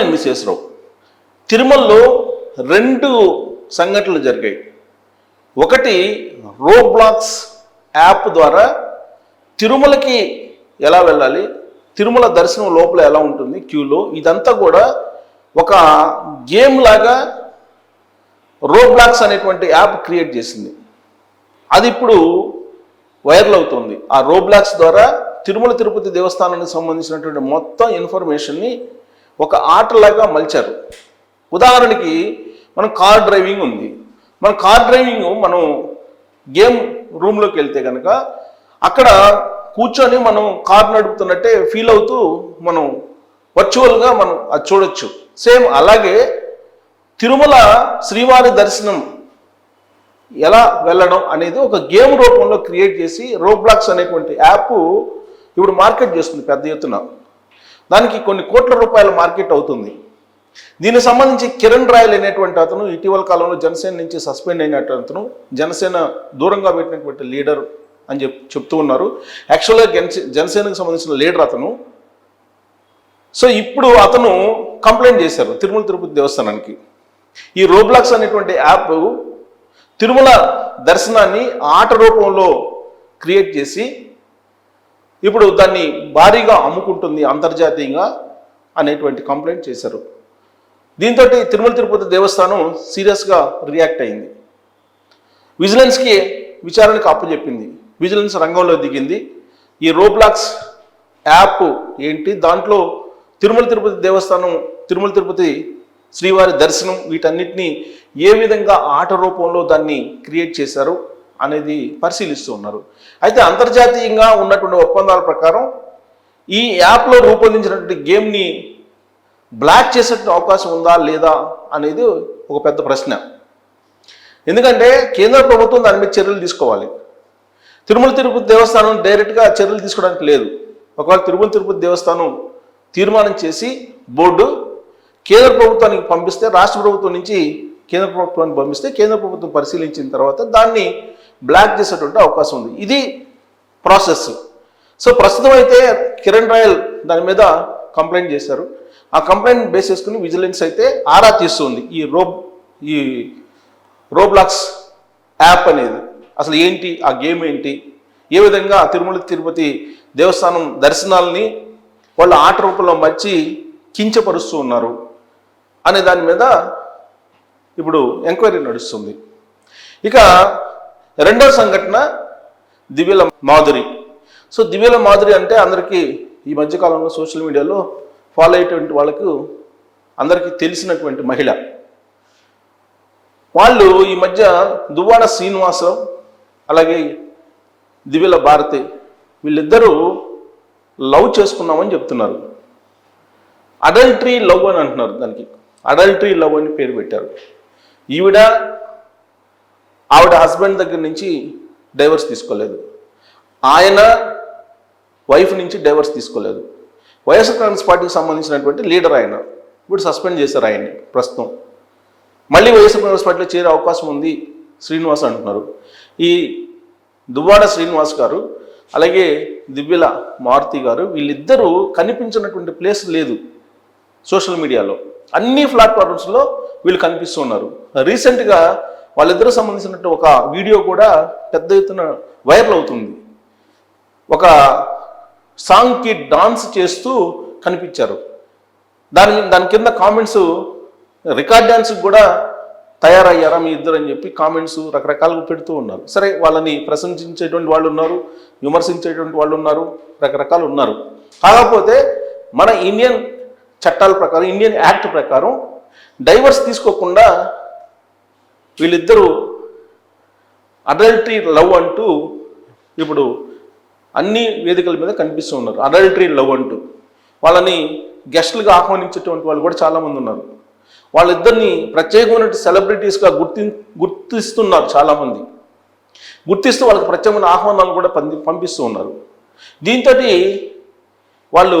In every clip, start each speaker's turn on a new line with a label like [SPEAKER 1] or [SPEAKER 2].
[SPEAKER 1] ఎన్ని విశ్వేశ్వరరావు తిరుమలలో రెండు సంఘటనలు జరిగాయి. ఒకటి రోబ్లాక్స్ బ్లాక్స్ యాప్ ద్వారా తిరుమలకి ఎలా వెళ్ళాలి? తిరుమల దర్శనం లోపల ఎలా ఉంటుంది? క్యూలో ఇదంతా కూడా ఒక గేమ్ లాగా రోబ్లాక్స్ బ్లాక్స్ అనేటువంటి యాప్ క్రియేట్ చేసింది. అది ఇప్పుడు వైరల్ అవుతుంది. ఆ రోబ్లాక్స్ ద్వారా తిరుమల తిరుపతి దేవస్థానానికి సంబంధించినటువంటి మొత్తం ఇన్ఫర్మేషన్ని ఒక ఆటలాగా మలిచారు. ఉదాహరణకి మనం కార్ డ్రైవింగ్ ఉంది. మన కార్ డ్రైవింగ్ మనం గేమ్ రూమ్లోకి వెళ్తే కనుక అక్కడ కూర్చొని మనం కార్ నడుపుతున్నట్టే ఫీల్ అవుతూ మనం వర్చువల్గా మనం అది చూడొచ్చు. సేమ్ అలాగే తిరుమల శ్రీవారి దర్శనం ఎలా వెళ్ళడం అనేది ఒక గేమ్ రూపంలో క్రియేట్ చేసి రోబ్లాక్స్ అనేటువంటి యాప్ ఇప్పుడు మార్కెట్ చేస్తుంది పెద్ద ఎత్తున. దానికి కొన్ని కోట్ల రూపాయల మార్కెట్ అవుతుంది. దీనికి సంబంధించి కిరణ్ రాయల్ అనేటువంటి అతను ఇటీవల కాలంలో జనసేన నుంచి సస్పెండ్ అయినటువంటి అతను జనసేన దూరంగా పెట్టినటువంటి లీడర్ అని చెప్ చెప్తూ ఉన్నారు. యాక్చువల్గా జనసే జనసేనకు సంబంధించిన లీడర్ అతను. సో ఇప్పుడు అతను కంప్లైంట్ చేశారు తిరుమల తిరుపతి దేవస్థానానికి. ఈ రోబ్లాక్స్ అనేటువంటి యాప్ తిరుమల దర్శనాన్ని ఆట రూపంలో క్రియేట్ చేసి ఇప్పుడు దాన్ని భారీగా అమ్ముకుంటుంది అంతర్జాతీయంగా అనేటువంటి కంప్లైంట్ చేశారు. దీంతో తిరుమల తిరుపతి దేవస్థానం సీరియస్గా రియాక్ట్ అయింది. విజిలెన్స్కి విచారణకు అప్పచెప్పింది విజిలెన్స్ రంగంలో దిగింది. ఈ రోబ్లాక్స్ యాప్ ఏంటి? దాంట్లో తిరుమల తిరుపతి దేవస్థానం తిరుమల తిరుపతి శ్రీవారి దర్శనం వీటన్నిటినీ ఏ విధంగా ఆట రూపంలో దాన్ని క్రియేట్ చేశారు? అనేది పరిశీలిస్తూ ఉన్నారు. అయితే అంతర్జాతీయంగా ఉన్నటువంటి ఒప్పందాల ప్రకారం ఈ యాప్లో రూపొందించినటువంటి గేమ్ని బ్లాక్ చేసే అవకాశం ఉందా లేదా అనేది ఒక పెద్ద ప్రశ్న. ఎందుకంటే కేంద్ర ప్రభుత్వం దాని మీద చర్యలు తీసుకోవాలి. తిరుమల తిరుపతి దేవస్థానం డైరెక్ట్గా చర్యలు తీసుకోవడానికి లేదు. ఒకవేళ తిరుమల తిరుపతి దేవస్థానం తీర్మానం చేసి బోర్డు కేంద్ర ప్రభుత్వానికి పంపిస్తే రాష్ట్ర ప్రభుత్వం నుంచి కేంద్ర ప్రభుత్వానికి పంపిస్తే కేంద్ర ప్రభుత్వం పరిశీలించిన తర్వాత దాన్ని బ్లాక్ చేసేటువంటి అవకాశం ఉంది. ఇది ప్రాసెస్. సో ప్రస్తుతం అయితే కిరణ్ రాయల్ దాని మీద కంప్లైంట్ చేశారు. ఆ కంప్లైంట్ బేస్ చేసుకుని విజిలెన్స్ అయితే ఆరా తీస్తుంది. ఈ రోబ్ ఈ రోబ్లాక్స్ యాప్ అనేది. అసలు ఏంటి? ఆ గేమ్ ఏంటి? ఏ విధంగా తిరుమల తిరుపతి దేవస్థానం దర్శనాలని వాళ్ళు ఆట రూపంలో మర్చి కించపరుస్తూ ఉన్నారు అనే దాని మీద ఇప్పుడు ఎంక్వైరీ నడుస్తుంది. ఇక రెండో సంఘటన దివ్యల మాధురి. సో దివ్యల మాధురి అంటే అందరికీ ఈ మధ్యకాలంలో సోషల్ మీడియాలో ఫాలో అయ్యేటువంటి వాళ్ళకు అందరికీ తెలిసినటువంటి మహిళ. వాళ్ళు ఈ మధ్య దువ్వాడ శ్రీనివాసం అలాగే దివ్యల భారతి వీళ్ళిద్దరూ లవ్ చేసుకున్నామని చెప్తున్నారు. అడల్టరీ లవ్ అని అంటున్నారు దానికి. అడల్టరీ లవ్ అని పేరు పెట్టారు. ఈవిడ ఆవిడ హస్బెండ్ దగ్గర నుంచి డైవర్స్ తీసుకోలేదు. ఆయన వైఫ్ నుంచి డైవర్స్ తీసుకోలేదు. వైఎస్ఆర్ కాంగ్రెస్ పార్టీకి సంబంధించినటువంటి లీడర్ ఆయన. ఇప్పుడు సస్పెండ్ చేశారు ఆయన్ని ప్రస్తుతం. మళ్ళీ వైఎస్ఆర్ కాంగ్రెస్ పార్టీలో చేరే అవకాశం ఉంది శ్రీనివాస్ అంటున్నారు. ఈ దువ్వాడ శ్రీనివాస్ గారు అలాగే దివ్యల మారుతి గారు వీళ్ళిద్దరూ కనిపించినటువంటి ప్లేస్ లేదు సోషల్ మీడియాలో. అన్ని ప్లాట్ఫామ్స్లో వీళ్ళు కనిపిస్తూ ఉన్నారు. రీసెంట్గా వాళ్ళిద్దరూ సంబంధించినట్టు ఒక వీడియో కూడా పెద్ద ఎత్తున వైరల్ అవుతుంది. ఒక సాంగ్కి డాన్స్ చేస్తూ కనిపించారు. దాని దాని కింద కామెంట్స్ రికార్డ్ డ్యాన్స్ కూడా తయారయ్యారా మీ ఇద్దరు అని చెప్పి కామెంట్స్ రకరకాలుగా పెడుతూ ఉన్నారు. సరే వాళ్ళని ప్రశంసించేటువంటి వాళ్ళు ఉన్నారు విమర్శించేటువంటి వాళ్ళు ఉన్నారు రకరకాలు ఉన్నారు. కాకపోతే మన ఇండియన్ చట్టాల ప్రకారం ఇండియన్ యాక్ట్ ప్రకారం డైవర్స్ తీసుకోకుండా వీళ్ళిద్దరూ అడల్టరీ లవ్ అంటూ ఇప్పుడు అన్ని వేదికల మీద కనిపిస్తూ ఉన్నారు. అడల్టరీ లవ్ అంటూ. వాళ్ళని గెస్టులుగా ఆహ్వానించేటువంటి వాళ్ళు కూడా చాలామంది ఉన్నారు. వాళ్ళిద్దరిని ప్రత్యేకమైన సెలబ్రిటీస్గా గుర్తి గుర్తిస్తున్నారు చాలామంది. గుర్తిస్తూ వాళ్ళకి ప్రత్యేకమైన ఆహ్వానాలు కూడా పంపి పంపిస్తూ ఉన్నారు. దీంతో వాళ్ళు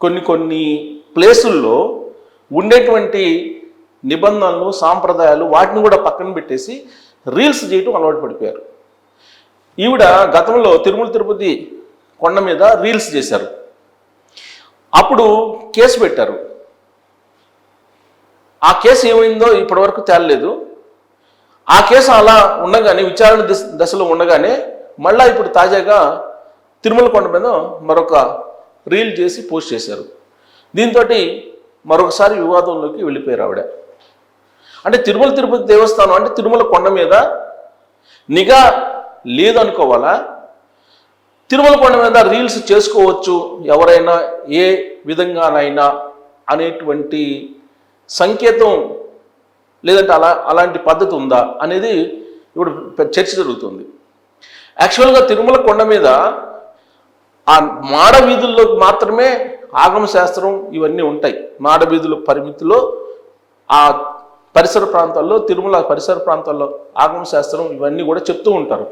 [SPEAKER 1] కొన్ని కొన్ని ప్లేసుల్లో ఉండేటువంటి నిబంధనలు సాంప్రదాయాలు వాటిని కూడా పక్కన పెట్టేసి రీల్స్ చేయటం అలవాటు పడిపోయారు. ఈవిడ గతంలో తిరుమల తిరుపతి కొండ మీద రీల్స్ చేశారు. అప్పుడు కేసు పెట్టారు. ఆ కేసు ఏమైందో ఇప్పటివరకు తేలలేదు. ఆ కేసు అలా ఉండగానే విచారణ దశ- దశలో ఉండగానే మళ్ళా ఇప్పుడు తాజాగా తిరుమల కొండ మీద మరొక రీల్ చేసి పోస్ట్ చేశారు. దీంతో మరొకసారి వివాదంలోకి వెళ్ళిపోయారు ఆవిడ. అంటే తిరుమల తిరుపతి దేవస్థానం అంటే తిరుమల కొండ మీద నిఘా లేదనుకోవాలా? తిరుమల కొండ మీద రీల్స్ చేసుకోవచ్చు ఎవరైనా ఏ విధంగానైనా అనేటువంటి సంకేతం లేదంటే అలా అలాంటి పద్ధతి ఉందా అనేది ఇప్పుడు చర్చ జరుగుతుంది. యాక్చువల్గా తిరుమల కొండ మీద ఆ మాడ వీధుల్లో మాత్రమే ఆగమ శాస్త్రం ఇవన్నీ ఉంటాయి. మాడ వీధుల పరిమితిలో ఆ పరిసర ప్రాంతాల్లో తిరుమల పరిసర ప్రాంతాల్లో ఆగమ శాస్త్రం ఇవన్నీ కూడా చెప్తూ ఉంటారు.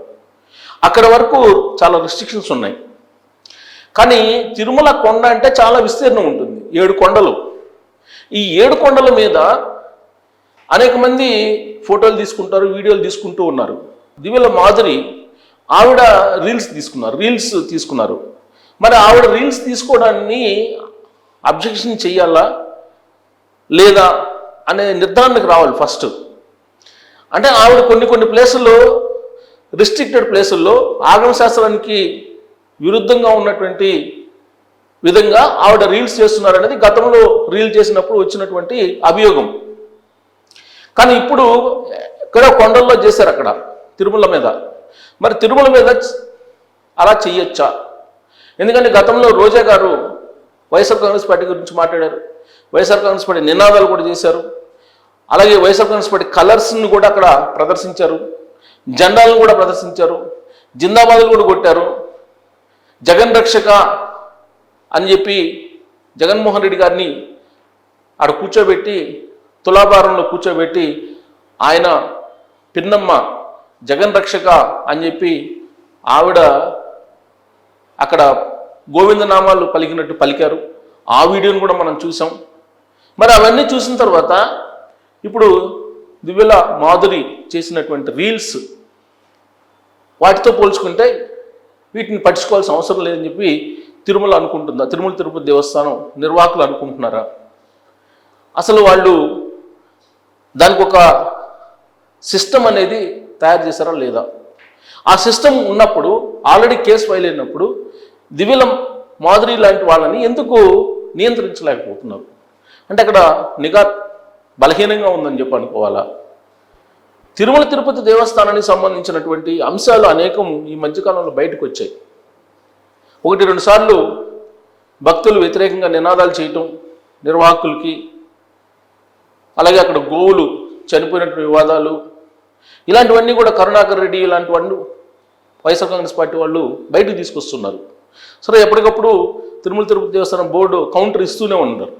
[SPEAKER 1] అక్కడ వరకు చాలా రిస్ట్రిక్షన్స్ ఉన్నాయి. కానీ తిరుమల కొండ అంటే చాలా విస్తీర్ణం ఉంటుంది. ఏడు కొండలు. ఈ ఏడు కొండల మీద అనేక మంది ఫోటోలు తీసుకుంటారు వీడియోలు తీసుకుంటూ ఉన్నారు. దివ్యల మాధురి ఆవిడ రీల్స్ తీసుకున్నారు రీల్స్ తీసుకున్నారు. మరి ఆవిడ రీల్స్ తీసుకోవడాన్ని అబ్జెక్షన్ చేయాలా? లేదా అనే నిర్ధారణకు రావాలి ఫస్ట్. అంటే ఆవిడ కొన్ని కొన్ని ప్లేసుల్లో రిస్ట్రిక్టెడ్ ప్లేసుల్లో ఆగమశాస్త్రానికి విరుద్ధంగా ఉన్నటువంటి విధంగా ఆవిడ రీల్స్ చేస్తున్నారు అనేది గతంలో రీల్ చేసినప్పుడు వచ్చినటువంటి అభియోగం. కానీ ఇప్పుడు ఇక్కడ కొండల్లో చేశారు అక్కడ తిరుమల మీద. మరి తిరుమల మీద అలా చెయ్యొచ్చా? ఎందుకంటే గతంలో రోజా గారు వైఎస్ఆర్ కాంగ్రెస్ పార్టీ గురించి మాట్లాడారు. వైఎస్ఆర్ కాంగ్రెస్ పార్టీ నినాదాలు కూడా చేశారు. అలాగే వైఎస్ఆర్ కాంగ్రెస్ పార్టీ కలర్స్ని కూడా అక్కడ ప్రదర్శించారు. జెండాలను కూడా ప్రదర్శించారు. జిందాబాద్లు కూడా కొట్టారు. జగన్ రక్షక అని చెప్పి జగన్మోహన్ రెడ్డి గారిని ఆడ కూర్చోబెట్టి తులాభారంలో కూర్చోబెట్టి ఆయన పిన్నమ్మ జగన్ రక్షక అని చెప్పి ఆవిడ అక్కడ గోవిందనామాలు పలికినట్టు పలికారు. ఆ వీడియోని కూడా మనం చూసాం. మరి అవన్నీ చూసిన తర్వాత ఇప్పుడు దివ్యల మాధురి చేసినటువంటి రీల్స్ వాటితో పోల్చుకుంటే వీటిని పట్టించుకోవాల్సిన అవసరం లేదని చెప్పి తిరుమల అనుకుంటుందా? తిరుమల తిరుపతి దేవస్థానం నిర్వాహకులు అనుకుంటున్నారా? అసలు వాళ్ళు దానికి ఒక సిస్టమ్ అనేది తయారు చేశారా లేదా? ఆ సిస్టమ్ ఉన్నప్పుడు ఆల్రెడీ కేసు ఫైల్ అయినప్పుడు దివిలం మాధురి లాంటి వాళ్ళని ఎందుకు నియంత్రించలేకపోతున్నారు? అంటే అక్కడ నిఘా బలహీనంగా ఉందని చెప్పి అనుకోవాలా? తిరుమల తిరుపతి దేవస్థానానికి సంబంధించినటువంటి అంశాలు అనేకం ఈ మధ్యకాలంలో బయటకు వచ్చాయి. ఒకటి రెండు సార్లు భక్తులు వ్యతిరేకంగా నినాదాలు చేయటం నిర్వాహకులకి అలాగే అక్కడ గోవులు చనిపోయినటువంటి వివాదాలు ఇలాంటివన్నీ కూడా కరుణాకర్ రెడ్డి ఇలాంటి వాళ్ళు వైఎస్ఆర్ కాంగ్రెస్ పార్టీ వాళ్ళు బయటకు తీసుకొస్తున్నారు. సరే ఎప్పటికప్పుడు తిరుమల తిరుపతి దేవస్థానం బోర్డు కౌంటర్ ఇస్తూనే ఉన్నారు.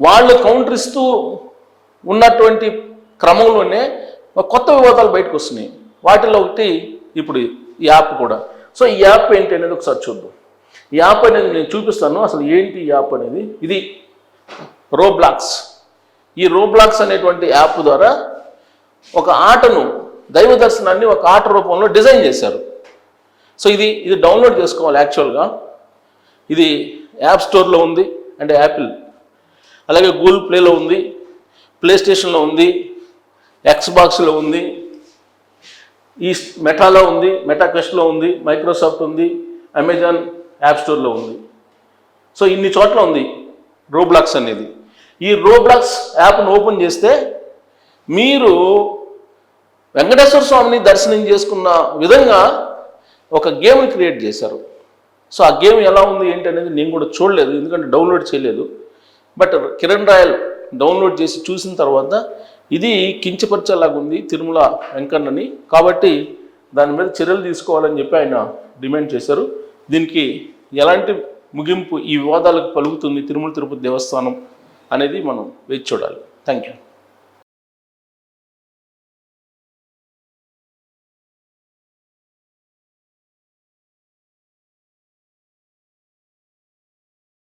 [SPEAKER 1] వాళ్ళు కౌంటర్ ఇస్తూ ఉన్నటువంటి క్రమంలోనే కొత్త వివాదాలు బయటకు వస్తున్నాయి. వాటిలో ఒకటి ఇప్పుడు ఈ యాప్ కూడా. సో ఈ యాప్ ఏంటి అనేది ఒకసారి చూద్దాం. ఈ యాప్ అనేది నేను చూపిస్తాను. అసలు ఏంటి ఈ యాప్ అనేది? ఇది రోబ్లాక్స్. ఈ రోబ్లాక్స్ అనేటువంటి యాప్ ద్వారా ఒక ఆటను దైవ దర్శనాన్ని ఒక ఆట రూపంలో డిజైన్ చేశారు. సో ఇది ఇది డౌన్లోడ్ చేసుకోవాలి యాక్చువల్గా ఇది యాప్ స్టోర్లో ఉంది అంటే యాపిల్ అలాగే గూగుల్ ప్లేలో ఉంది ప్లే స్టేషన్లో ఉంది ఎక్స్ బాక్స్లో ఉంది ఈ మెటాలో ఉంది మెటా క్వెస్ట్లో ఉంది మైక్రోసాఫ్ట్ ఉంది అమెజాన్ యాప్ స్టోర్లో ఉంది. సో ఇన్ని చోట్ల ఉంది రోబ్లాక్స్ అనేది. ఈ రోబ్లాక్స్ యాప్ను ఓపెన్ చేస్తే మీరు వెంకటేశ్వర స్వామిని దర్శనం చేసుకున్న విధంగా ఒక గేమ్ని క్రియేట్ చేశారు. సో ఆ గేమ్ ఎలా ఉంది ఏంటి అనేది నేను కూడా చూడలేదు ఎందుకంటే డౌన్లోడ్ చేయలేదు. బట్ కిరణ్ రాయల్ డౌన్లోడ్ చేసి చూసిన తర్వాత ఇది కించపరిచేలాగా ఉంది తిరుమల వెంకన్నని. కాబట్టి దాని మీద చర్యలు తీసుకోవాలని చెప్పి ఆయన డిమాండ్ చేశారు. దీనికి ఎలాంటి ముగింపు ఈ వివాదాలకు పలుకుతుంది తిరుమల తిరుపతి దేవస్థానం అనేది మనం వేచి చూడాలి. Thank you